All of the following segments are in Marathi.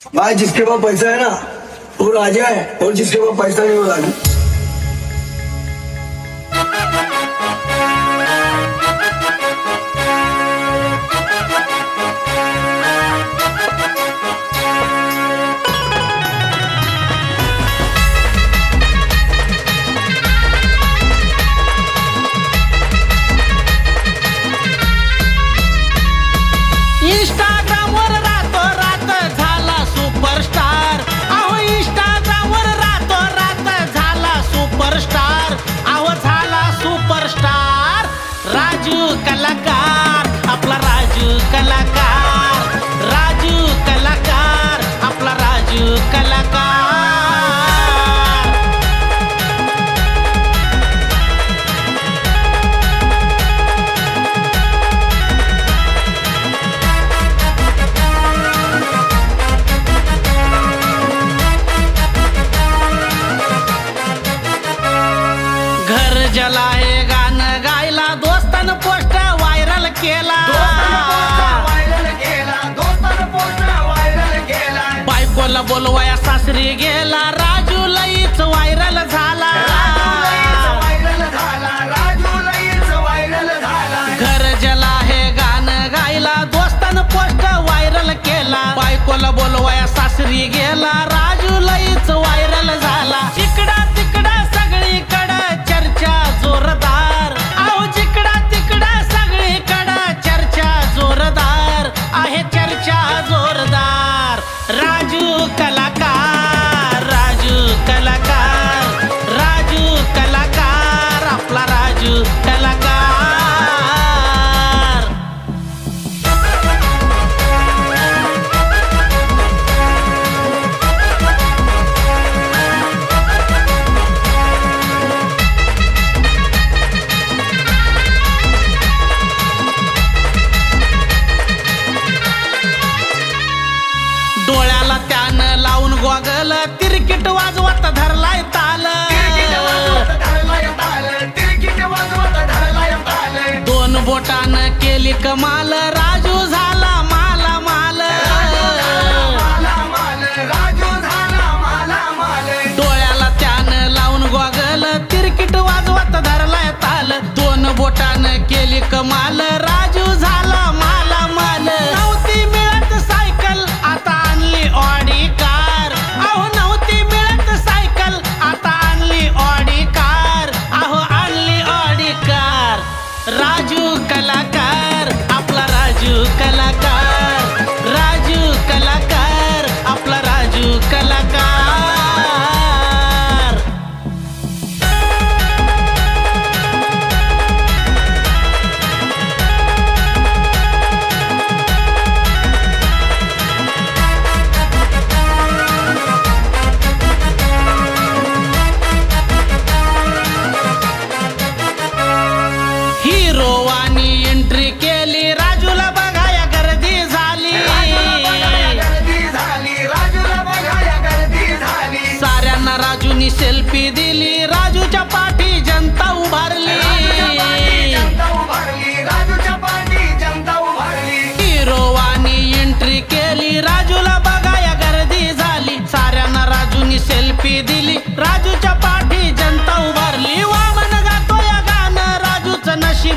भाई, जिसके पास पैसा है ना, वो राजा है, और जिसके पास पैसा नहीं, वो राजा इंस्टाग्राम जला हे गाणं गायला दोस्तानं पोस्ट व्हायरल केला. बायकोला बोलवाया सासरी गेला राजू लईच व्हायरल झाला. घर जला हे गाणं गायला दोस्तानं पोस्ट व्हायरल केला. बायकोला बोलवाया सासरी गेला राजू लईच डोळ्याला त्यानं लावून गोगल तिरकिट वाजवत धरलाय ताल. दोन बोटानं केली कमाल राजू झाला माला माल. डोळ्याला त्यानं लावून गोगल तिरकिट वाजवत धरलाय ताल. दोन बोटानं केली कमाल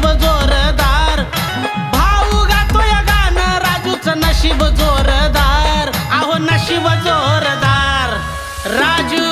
नशीब जोरदार. भाऊ गातोय गाणं राजूच नशीब जोरदार. अहो नशीब जोरदार. राजू